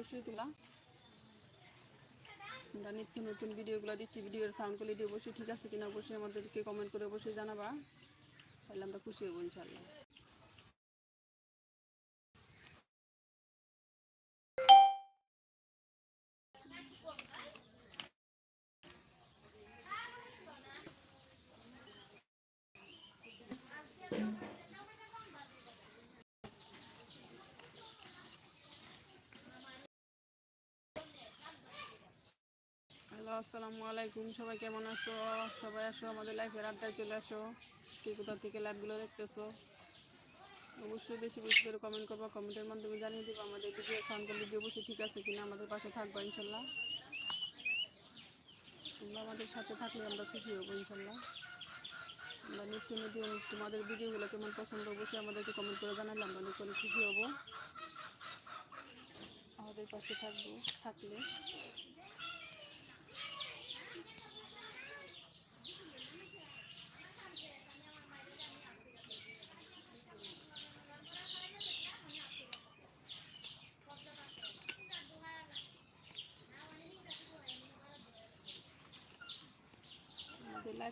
অবশ্যই আমরা নিত্য নতুন ভিডিওগুলো দিচ্ছি, ভিডিওর সাউন্ড কোয়ালিটি অবশ্যই ঠিক আছে কিনা অবশ্যই আমাদেরকে কমেন্ট করে অবশ্যই জানাবা। তাহলে আমরা খুশি হব ইনশাল্লাহ আসসালামু আলাইকুম, সবাই কেমন আছো? সবাই আসো, আমাদের লাইফের আড্ডায় চলে আসো। কে কোথা থেকে লাইভগুলো দেখতেছো? অবশ্যই বেশি বেশি করে কমেন্ট করব কমেন্টের মাধ্যমে জানিয়ে দেবো আমাদের ভিডিও সাউন্ড কোয়ালিটি অবশ্যই ঠিক আছে কিনা, আমাদের পাশে থাকব ইনশাল্লাহ। তোমরা আমাদের সাথে থাকলে আমরা খুশি হব ইনশাল্লাহ। আমরা নিত্য নতুন তোমাদের ভিডিওগুলো কেমন পছন্দ, অবশ্যই আমাদেরকে কমেন্ট করে জানালে আমরা অনেক অনেক খুশি হব। আমাদের পাশে থাকব, থাকলে।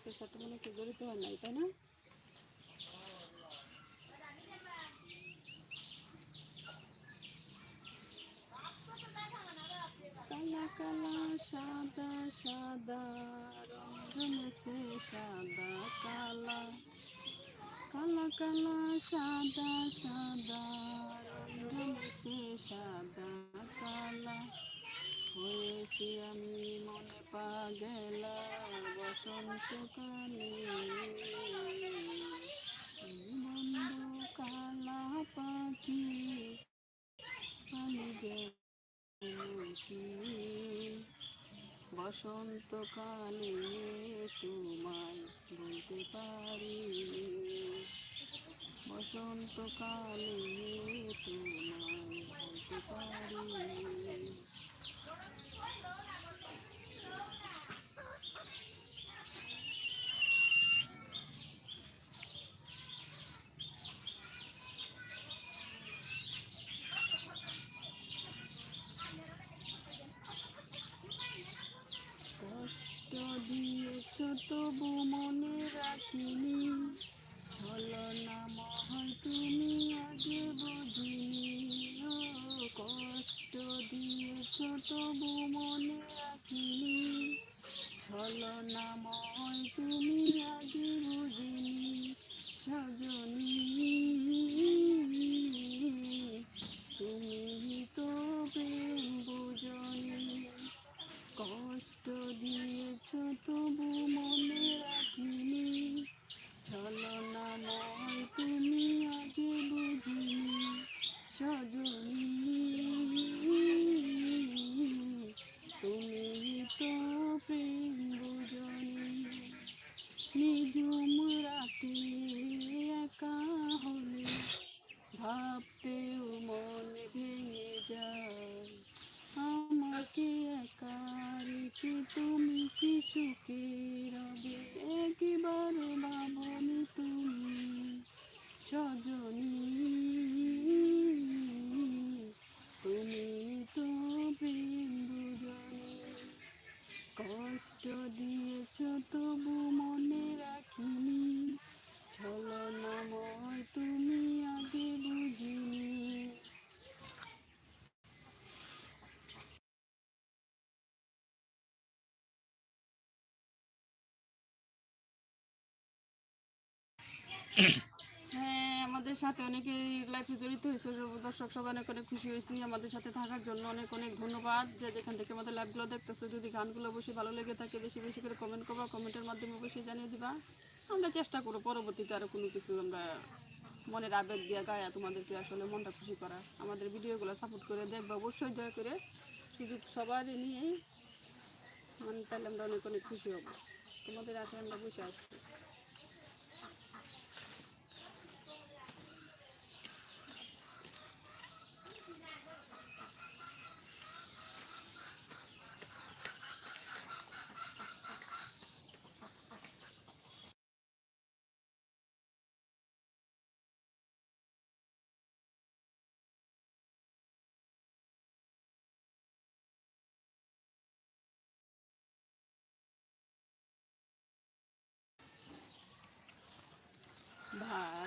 আমাদের সাথে মনে কেউ জড়িত হয় নাই, তাই না? সাদা সাদা রঙ সাদা কালা। কালা কালা, সাদা সাদা রঙ সাদা কালা। হয়েছি আমি মনে পাগেলা বসন্তকালে বন্ধ কালা পাখি, আমি যে বসন্তকালে তোমায় বলতে পারি। বসন্তকালে তোমায় বলতে পারি কষ্ট দিয়েছ তবু মনে রাখিনি ছলনা মহায় তুমি আগে বুঝিনি ও কষ্ট দিয়েছ তবু মনে রাখিনি। ছলনা মহায় তুমি আগে বুঝিনি, সজনী। তুমি তো প্রেম বুঝনি। কষ্ট দিয়েছ তবু মনে রাখিনি। ছলনাময় তুমি আগে বুঝিনি সজনী তুমি তো প্রেম বুঝনি নিজুম রাতে একা হলে ভাবতেও মন ভেঙে যায় আমাকে একা রেখে তুমি কি সুখে রবে একবার ভাবনি তুমি সজনী তুমি তো প্রেম বুঝনি কষ্ট দিয়েছ তবু মনে রাখিনি ছলনাময় তুমি আগে বুঝিনি হ্যাঁ আমাদের সাথে অনেকে লাইফে জড়িত হয়েছে দর্শক সবাই অনেক অনেক খুশি হয়েছি। আমাদের সাথে থাকার জন্য অনেক অনেক ধন্যবাদ। যে যেখান থেকে আমাদের লাইভগুলো দেখতেছো, যদি গানগুলো অবশ্যই ভালো লেগে থাকে, বেশি বেশি করে কমেন্ট করবা কমেন্টের মাধ্যমে অবশ্যই জানিয়ে দিবা। আমরা চেষ্টা করব পরবর্তীতে আরও কোনো কিছু আমরা মনের আবেগ দিয়ে গায়া, তোমাদেরকে আসলে মনটা খুশি করা। আমাদের ভিডিওগুলো সাপোর্ট করে দেখবা, অবশ্যই দয়া করে। শুধু সবারই নিয়েই। মানে তাহলে আমরা অনেক অনেক খুশি হব। তোমাদের আশায় আমরা বসে আসছি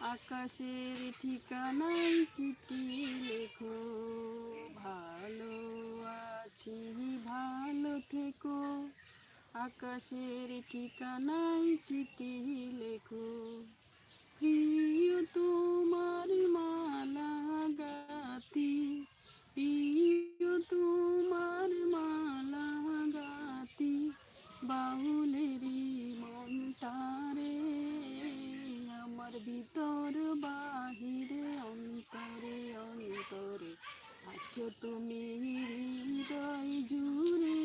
আকাশের ঠিকানায় চিঠি লেখো, ভালো আছি, ভালো থেকো। আকাশের ঠিকানায় চিঠি লেখো, প্রিয় তোমার মালা গাতি প্রিয় তোমার মালা গাতি বাউলেরই মনটারে। আমার ভিতর বাহিরে অন্তরে অন্তরে। আছো তুমি হৃদয় জুড়ে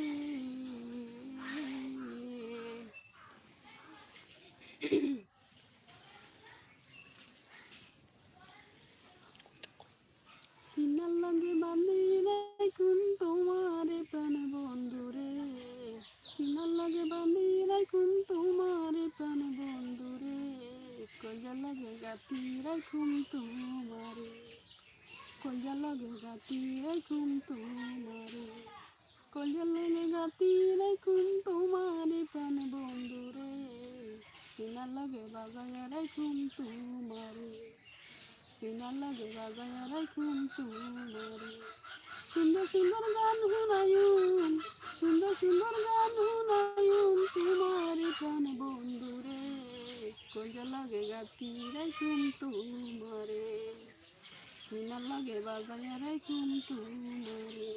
সিনার লগে বান্ধি রাখুন তোমারে প্রাণ বন্ধুরে সিনার লগে বান্ধি রাখুন তোমারে প্রাণ বন্ধুরে কলজা লগে গাতি রাখুন তোমারে কলজা লগে গাতি রাখুন তোমারে কলজা লগে গাতি রাখুন তোমারে প্রাণ বন্ধুরে সিনার লগে বাজায় রাখুন তোমারে সিনা লাগে বাজায় রাখুন তোমারে সুন্দর সুন্দর গান শুনায়ুন সুন্দর সুন্দর গান শুনায়ুন তোমারে প্রাণ বন্ধুরে কলজা লাগে গাতি রাখুন তোমারে সিনা লাগে বাজায় রাখুন তোমারে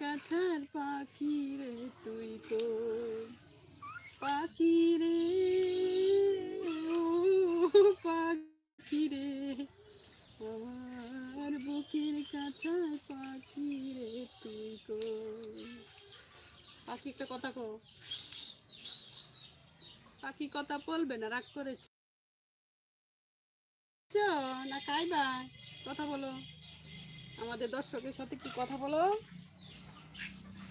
কাছার পাখি রে তুই তো পাখি রে পাখি রে। আমার বুকের কাছার পাখি রে তুই তো পাখি একটা কথা কো পাখি কথা বলবে না, রাগ করেছে। না খাইবা? কথা বলো। আমাদের দর্শকের সাথে কি কথা বলো।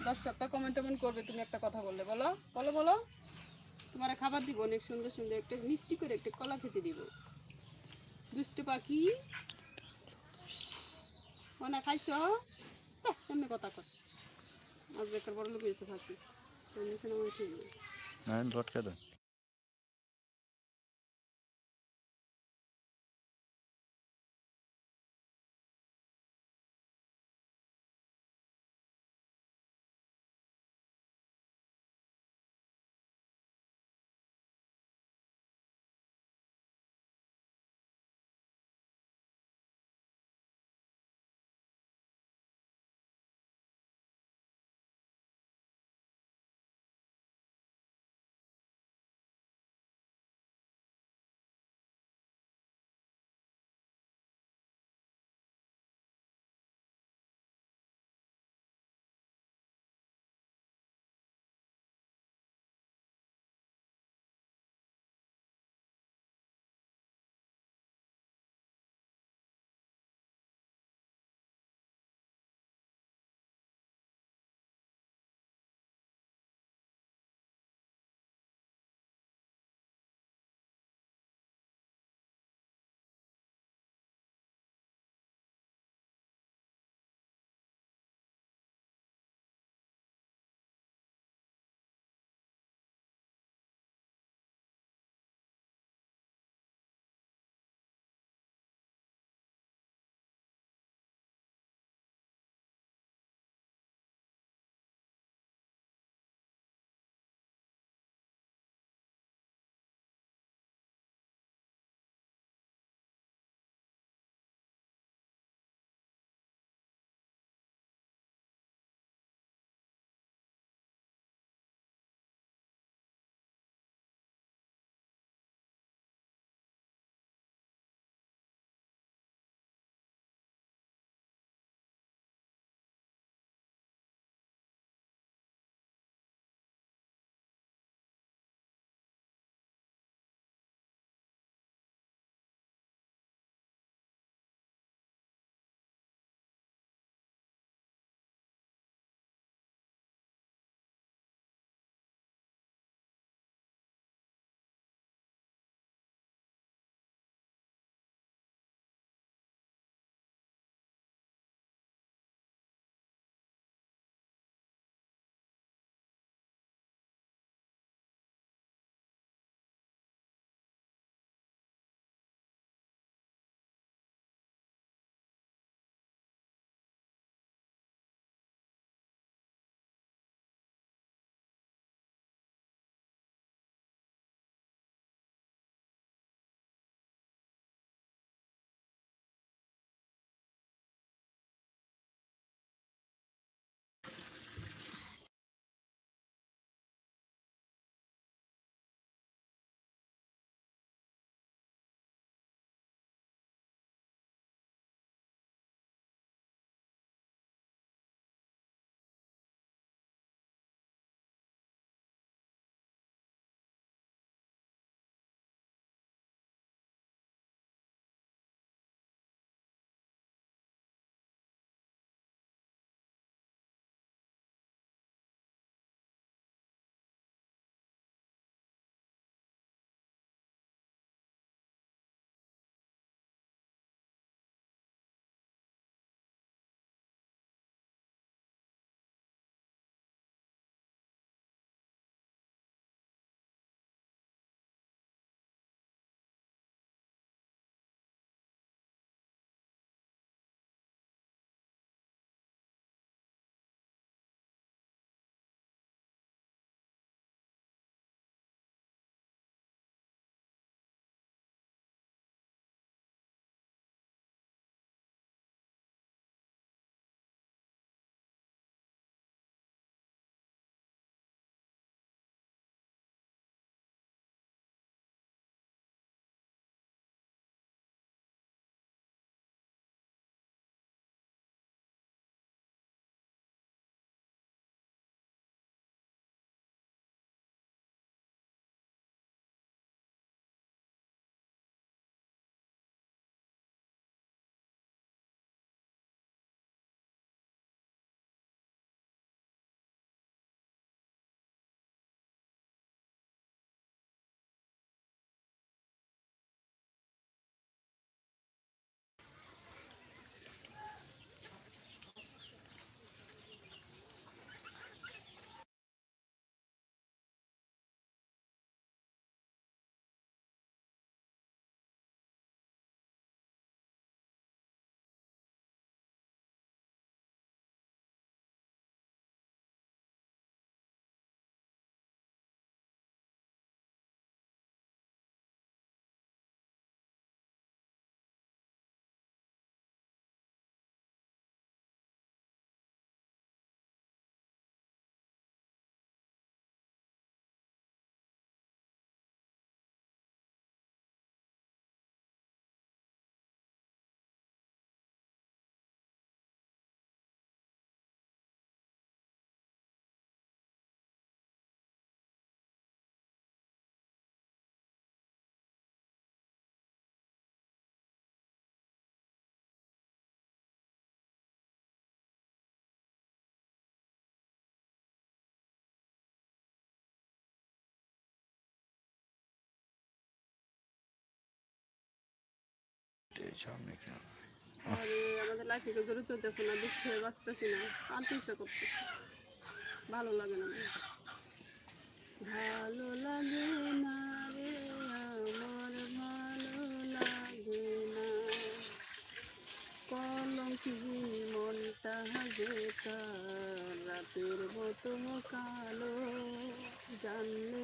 দর্শকটা কমেন্ট টমেন্ট করবে, তুমি একটা কথা বললে, বলো বলো বলো। তোমার খাবার দিব, অনেক সুন্দর সুন্দর একটা মিষ্টি করে একটা কলা খেতে দিব। দুষ্টু পাখি। মনে, খাইছ? এমনি কথা কর আজ বেকার বড় লোক এসে থাকি নিচে নামাই ঠিক না লটকে দেন সামনে ভালো লাগে না ভালো লাগে না রে, আমার ভালো লাগে না। মনটা তার, রাতের মতো কালো, জানলে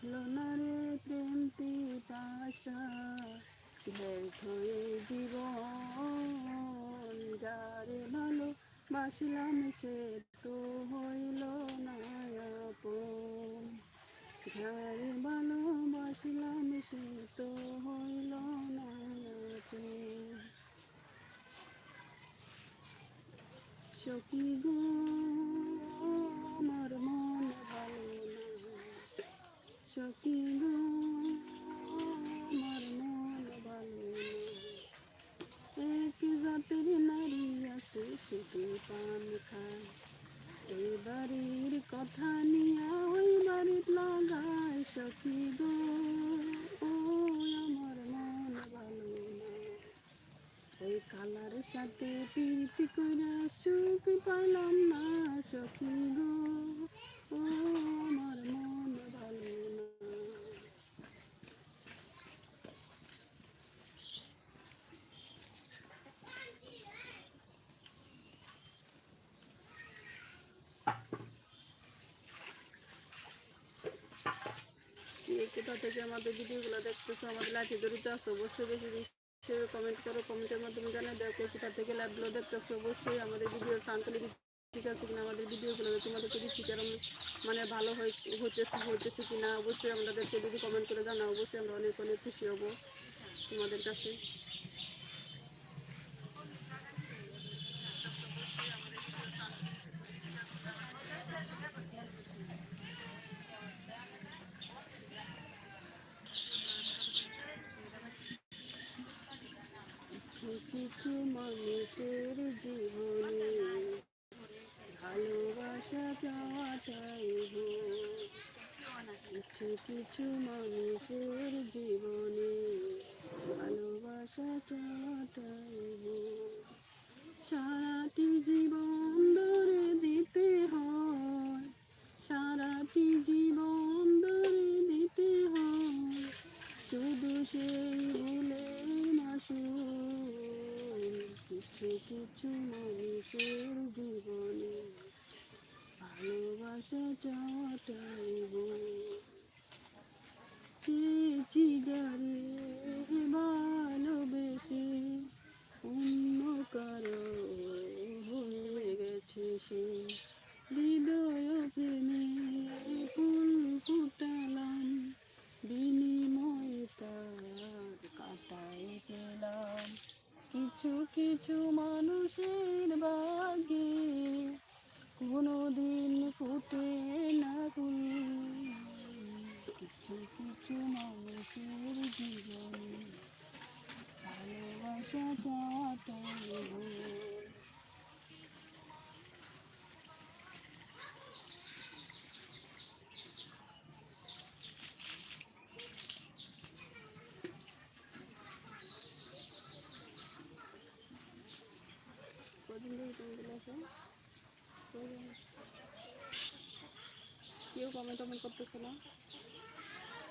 মিটল না রে প্রেম পিপাসা ব্যর্থ জীবন, যারে ভালো বাসলাম সে তো হইল না আপন। যারে ভালোবাসলাম সে তো হইল না আপন। সখী গো আমার মন ভালো না সখী গো আমার মন ভালো না এক জাতের নারী আছে শুধু পান খায় এই বাড়ির কথা নিয়ে ওই বাড়ির লাগায় সখী গো ও আমার মন ভালো না ওই কালার সাথে প্রীতি করে সুখ পাইলাম না, সখী গো। ও, আমার মন ভালো না। আমাদের ভিডিওগুলো দেখতেছো, আমাদের লাইফে জড়িত আছে বেশি বেশি। কমেন্ট করো কমেন্টের মাধ্যমে জানিয়ে দেখো সেটা থেকে লাইভগুলো দেখতেছো অবশ্যই আমাদের ভিডিও সান্তলি ঠিক আছে কিনা, আমাদের ভিডিওগুলো তোমাদেরকে দিচ্ছি কেরম মানে ভালো হইতেছে হইতেছে কিনা, অবশ্যই আমাদেরকে যদি কমেন্ট করে জানাও, অবশ্যই আমরা অনেক অনেক খুশি হব তোমাদের কাছে। কিছু মানুষের জীবনে ভালোবাসা চাওয়াটাই কিছু কিছু মানুষের জীবনে ভালোবাসা চাওয়াটাই সারাটি জীবন ধরে দিতে হয়। সারাটি জীবন ধরে দিতে হয়। শুধু সেই কিছু কিছু মানুষের জীবনে। ভালোবাসা চাওয়াটাই ভুল চেয়েছি যারে ভালোবেসে অন্য কারও হয়ে গেছে সে হৃদয় প্রেমে ফুল ফুটালাম বিনিময়ে তার কাটাই পেলাম কিছু কিছু মানুষের ভাগ্যে কোনোদিন ফুটে না ফুল কিছু কিছু মানুষের জীবনে ভালোবাসা চাওয়াটাই ভুল। কদিন ধরে তুমি গুলো আছো? কদিন? কেউ করতেছে না?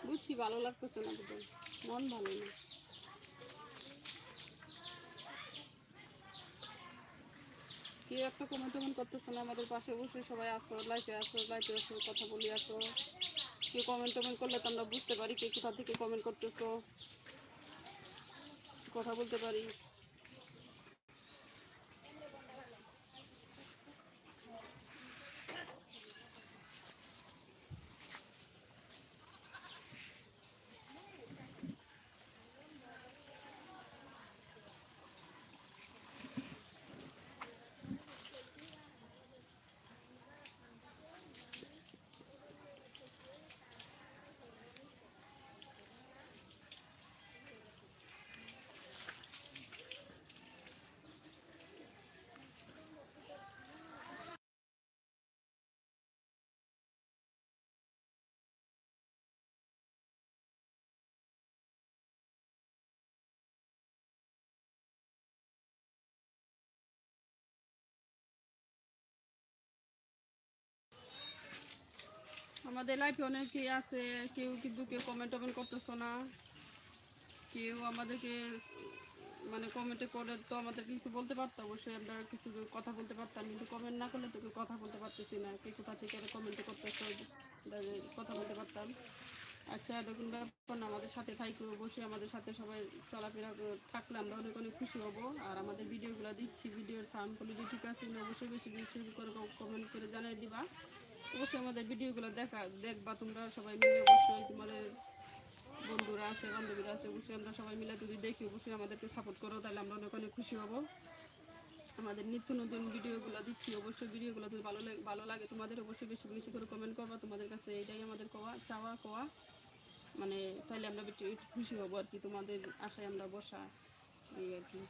বুঝছি, ভালো লাগতেছে না তোদের মন ভালো না। কেউ একটা কমেন্ট টমেন্ট করতেছে না, আমাদের পাশে বসে সবাই আসো লাইফে আসো লাইফে আসো, কথা বলি আসো। কেউ কমেন্ট টমেন্ট করলে তো আমরা বুঝতে পারি কে কোথা থেকে কমেন্ট করতেছো। কথা বলতে পারি। আমাদের লাইফে অনেকেই আছে। কেউ কিন্তু কেউ কমেন্ট টমেন্ট করতেছো না? কেউ আমাদেরকে মানে কমেন্টে করে তো আমাদের কিছু বলতে পারতো? অবশ্যই আমরা কিছু কথা বলতে পারতাম, কিন্তু কমেন্ট না করলে তো কেউ কথা বলতে পারতেছি না। কে কোথা থেকে কমেন্টে করতেছো? কথা বলতে পারতাম। আচ্ছা এরকম ব্যাপার না, আমাদের সাথে থাইকে, অবশ্যই আমাদের সাথে সবাই চলাফেরা থাকলে আমরা অনেক অনেক খুশি হব। আর আমাদের ভিডিওগুলো দিচ্ছি ভিডিওর সাউন্ড কোয়ালিটি ঠিক আছে অবশ্যই বেশি বেশি করে কমেন্ট করে জানিয়ে দিবা। অবশ্যই আমাদের ভিডিওগুলো দেখা, দেখবা তোমরা সবাই মিলে অবশ্যই তোমাদের বন্ধুরা আছে, বান্ধবীরা আছে, অবশ্যই আমরা সবাই মিলে যদি দেখি অবশ্যই আমাদেরকে সাপোর্ট করো, তাহলে আমরা অনেক অনেক খুশি হব। আমাদের নিত্য নতুন ভিডিওগুলো দিচ্ছি অবশ্যই ভিডিওগুলো যদি ভালো লাগে ভালো লাগে তোমাদের, অবশ্যই বেশি বেশি করে কমেন্ট করবা, তোমাদের কাছে এটাই আমাদের কোয়া চাওয়া, কোয়া। মানে তাহলে আমরা একটু খুশি হব আর কি, তোমাদের আশায় আমরা বসা, এই আর কি।